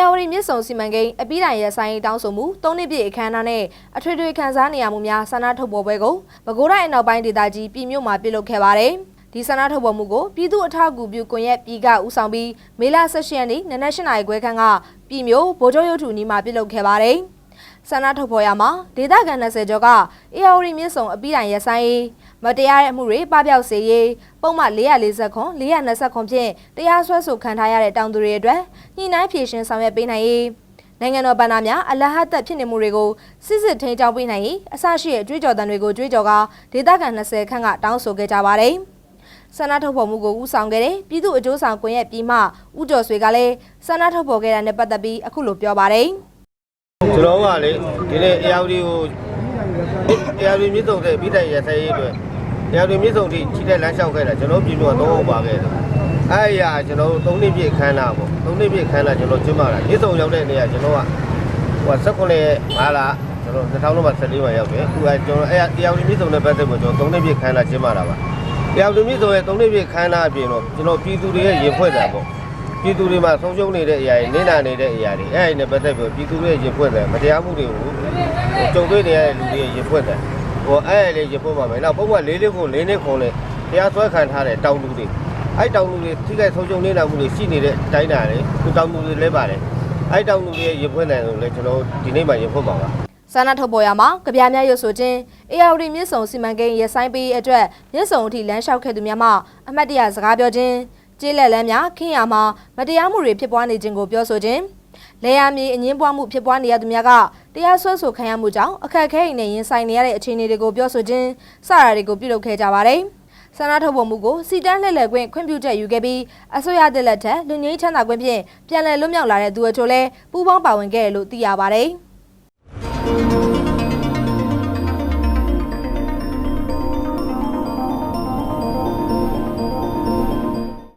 ယာဝတီမြစ်ဆုံစီမံကိန်းအပြီးတိုင်ရဆိုင်တောင်းဆိုမှု၃နှစ်ပြည့်အခမ်းအနားနဲ့အထွေထွေခန်းစားနေရမှုများဆန္ဒထုတ်ပေါ်ပွဲကိုပဲခူးတိုင်းအနောက်ပိုင်းဒေသကြီးပြည်မြို့မှာပြုလုပ်ခဲ့ပါတယ်။ဒီဆန္ဒထုတ်ပေါ်မှုကိုပြည်သူ့အထောက်အကူပြုကွန်ရက်ပြည်ကဦးဆောင်ပြီးမေလ16ရက်နေ့နနက်၈နာရီခွဲခန့်ကပြည်မြို့ဗိုလ်ချုပ်ရုပ်ထုနီးမှာပြုလုပ်ခဲ့ပါတယ်။ ဆန္ဒထုတ်ဖော်ရမှာဒေသခံ20ကျော်ကအေယာဝတီမြစ်ဆုံအပြီးတိုင်ရဆိုင်ရေးမတရားတဲ့အမှုတွေပပျောက်စေရေးပုံမှန်440ခွန်420ခွန်ဖြင့်တရားစွဲဆိုခံထားရတဲ့တောင်သူတွေအတွက်ညှိနှိုင်းဖြေရှင်းဆောင်ရွက်ပေးနိုင်ရေးနိုင်ငံတော်ဗဏ္ဍာများအလဟတ်သက်ဖြစ်နေမှုတွေကိုစစ်စစ်ထိန်းကျောင်းပေးနိုင်ရေးအစရှိတဲ့ကြွေးကြော်တံတွေကိုကြွေးကြော်ကဒေသခံ20ခန့်ကတောင်းဆိုခဲ့ကြပါတယ်ဆန္ဒထုတ်ဖော်မှုကိုဦးဆောင်ခဲ့တဲ့ပြည်သူ့အကျိုးဆောင်ကွန်ရက်ပြည်မှဦးကျော်ဆွေကလည်းဆန္ဒထုတ်ဖော်ခဲ့တာနဲ့ပတ်သက်ပြီးအခုလိုပြောပါတယ် ကျွန်တော်ကလေဒီနေ့ ARD ကို ARD မြစ်စုံတဲ့ပြီးတိုင်ရဆိုင်ရေးအတွက် ARD မြစ်စုံထိချိတဲ့လမ်းလျှောက်ခဲ့တာကျွန်တော်ပြည်မြို့တော့ဟုတ်ပါခဲ့တယ်။အဲ့ရကျွန်တော်၃နှစ်ပြည့်ခန်းလာပေါ့၃နှစ်ပြည့်ခန်းလာကျွန်တော်ကျင်းပတာမြစ်စုံရောက်တဲ့နေရာကျွန်တော်ကဟို19ရက်5လကျွန်တော်2014မှာရောက်တယ်။အခုကကျွန်တော်အဲ့ ARD မြစ်စုံနဲ့ပတ်သက်ပြီးကျွန်တော်၃နှစ်ပြည့်ခန်းလာကျင်းပတာပါ။ ARD မြစ်စုံရဲ့၃နှစ်ပြည့်ခန်းလာအပြင်တော့ကျွန်တော်ပြည်သူတွေရဲ့ရင်ဖွဲ့တာပေါ့ ပြည်သူတွေမှာဆုံးရှုံးနေတဲ့အရာတွေနစ်နာနေတဲ့အရာတွေအဲ့ဒီနဲ့ပတ်သက်ပြီးပြည်သူတွေရဲ့ရင်ဖွင့်တယ်မတရားမှုတွေကိုကြုံတွေ့နေရတဲ့လူတွေရဲ့ရင်ဖွင့်တယ်ဟိုအဲ့အဲ့လေးရင်ဖွင့်ပါမယ်နောက်ပုံမှန်၄လေးခု၄နှစ်ခုနဲ့တရားစွဲခံထားတဲ့တောင်လူတွေအဲ့တောင်လူတွေထိခိုက်ဆုံးရှုံးနေတာမှုတွေရှိနေတဲ့အတိုင်းတာလေခုတောင်လူတွေလဲပါတယ်အဲ့တောင်လူတွေရဲ့ရင်ဖွင့်တယ်ဆိုလဲကျွန်တော်ဒီနေ့မှရင်ဖွင့်ပါပါဆန္ဒထုတ်ပေါ်ရမှာကြပြားများရွတ်ဆိုခြင်းအေယာဝတီမြစ်ဆုံစီမံကိန်းရဆိုင်ပေးအတွက်မြစ်ဆုံအထိလမ်းလျှောက်ခဲ့သူများမှအမတ်တရစကားပြောခြင်း ကျေးလက်လမ်းများခင်းရမှာမတရားမှုတွေဖြစ်ပွားနေခြင်းကိုပြောဆိုခြင်းလေယာမြေအငင်းပွားမှုဖြစ်ပွားနေရသူများကတရားစွဲဆိုခံရမှုကြောင့်အခက်အခဲတွေနဲ့ရင်ဆိုင်နေရတဲ့အခြေအနေတွေကိုပြောဆိုခြင်းစတာတွေကိုပြုလုပ်ခဲ့ကြပါတယ်ဆန္ဒထုတ်ပေါ်မှုကိုစီတန်းလှည့်လည်ခွင့်ခွင့်ပြုချက်ယူခဲ့ပြီးအစိုးရတလက်ထက်လူငင်းချမ်းသာခွင့်ဖြင့်ပြန်လည်လွတ်မြောက်လာတဲ့သူအချို့လည်းပူးပေါင်းပါဝင်ခဲ့တယ်လို့သိရပါတယ်။